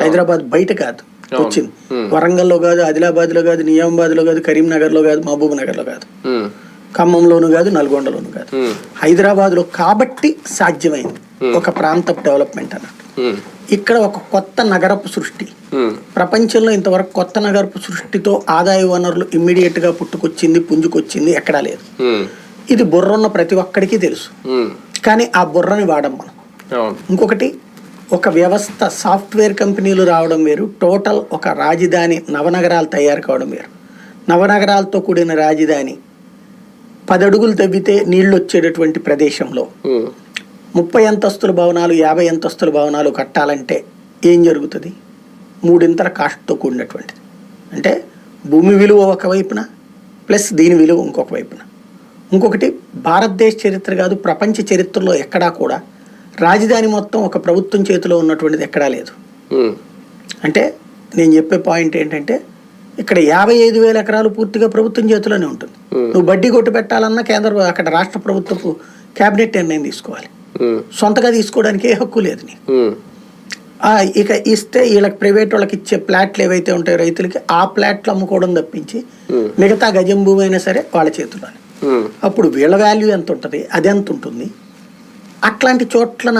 హైదరాబాద్ బయట కాదు వచ్చింది వరంగల్లో కాదు ఆదిలాబాద్లో కాదు నిజామాబాద్లో కాదు కరీంనగర్లో కాదు మహబూబ్ నగర్లో కాదు ఖమ్మంలోను కాదు నల్గొండలోను కాదు. హైదరాబాద్లో కాబట్టి సాధ్యమైంది ఒక ప్రాంత డెవలప్మెంట్ అన్నట్టు. ఇక్కడ ఒక కొత్త నగరపు సృష్టి. ప్రపంచంలో ఇంతవరకు కొత్త నగరపు సృష్టితో ఆదాయ వనరులు ఇమ్మీడియట్గా పుట్టుకొచ్చింది పుంజుకొచ్చింది ఎక్కడా లేదు. ఇది బుర్రున్న ప్రతి ఒక్కడికి తెలుసు. కానీ ఆ బుర్రని వాడం మనం. ఇంకొకటి ఒక వ్యవస్థ సాఫ్ట్వేర్ కంపెనీలు రావడం వేరు. టోటల్ ఒక రాజధాని నవనగరాలు తయారు కావడం వేరు. నవనగరాలతో కూడిన రాజధాని పది అడుగులు తవ్వితే నీళ్ళు వచ్చేటటువంటి ప్రదేశంలో ముప్పై అంతస్తుల భవనాలు యాభై అంతస్తుల భవనాలు కట్టాలంటే ఏం జరుగుతుంది? మూడింతల కాస్ట్తో కూడినటువంటిది. అంటే భూమి విలువ ఒక వైపున ప్లస్ దీని విలువ ఇంకొక వైపున. ఇంకొకటి భారతదేశ చరిత్ర కాదు ప్రపంచ చరిత్రలో ఎక్కడా కూడా రాజధాని మొత్తం ఒక ప్రభుత్వం చేతిలో ఉన్నటువంటిది ఎక్కడా లేదు. అంటే నేను చెప్పే పాయింట్ ఏంటంటే ఇక్కడ యాభై ఐదు వేల ఎకరాలు పూర్తిగా ప్రభుత్వం చేతిలోనే ఉంటుంది. నువ్వు బడ్డీ కొట్టు పెట్టాలన్నా కేంద్ర అక్కడ రాష్ట్ర ప్రభుత్వపు కేబినెట్ నిర్ణయం తీసుకోవాలి. సొంతగా తీసుకోవడానికి ఏ హక్కు లేదు నీకు. ఇక ఇస్తే వీళ్ళకి ప్రైవేట్ వాళ్ళకి ఇచ్చే ప్లాట్లు ఏవైతే ఉంటాయో రైతులకి ఆ ప్లాట్లు అమ్ముకోవడం తప్పించి. మిగతా గజం భూమి అయినా సరే వాళ్ళ ఉమ్, అప్పుడు వీళ్ళ వాల్యూ ఎంత ఉంటుంది? అది ఎంత ఉంటుంది? అట్లాంటి చోట్లన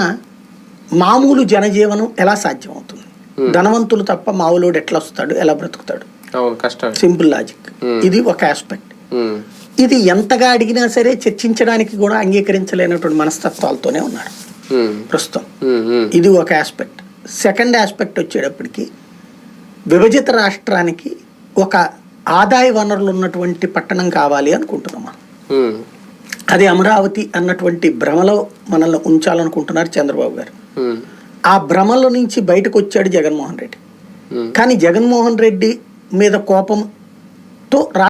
మామూలు జనజీవనం ఎలా సాధ్యమవుతుంది? ధనవంతులు తప్ప మామూలుడు ఎట్లా వస్తాడు ఎలా బ్రతుకుతాడు? Simple logic Hmm. ఇది ఒక ఆస్పెక్ట్ ఉమ్, ఇది ఎంతగా అడిగినా సరే చర్చించడానికి కూడా అంగీకరించలేనటువంటి మనస్తత్వాలతోనే ఉన్నాడు ప్రస్తుతం. ఇది ఒక ఆస్పెక్ట్ సెకండ్ ఆస్పెక్ట్ వచ్చేటప్పటికి విభజిత రాష్ట్రానికి ఒక ఆదాయ వనరులు ఉన్నటువంటి పట్టణం కావాలి అనుకుంటున్నాం మనం. అది అమరావతి అన్నటువంటి భ్రమలో మనల్ని ఉంచాలనుకుంటున్నారు చంద్రబాబు గారు. ఆ భ్రమలో నుంచి బయటకు వచ్చాడు జగన్మోహన్ రెడ్డి. కానీ జగన్మోహన్ రెడ్డి మీద కోపంతో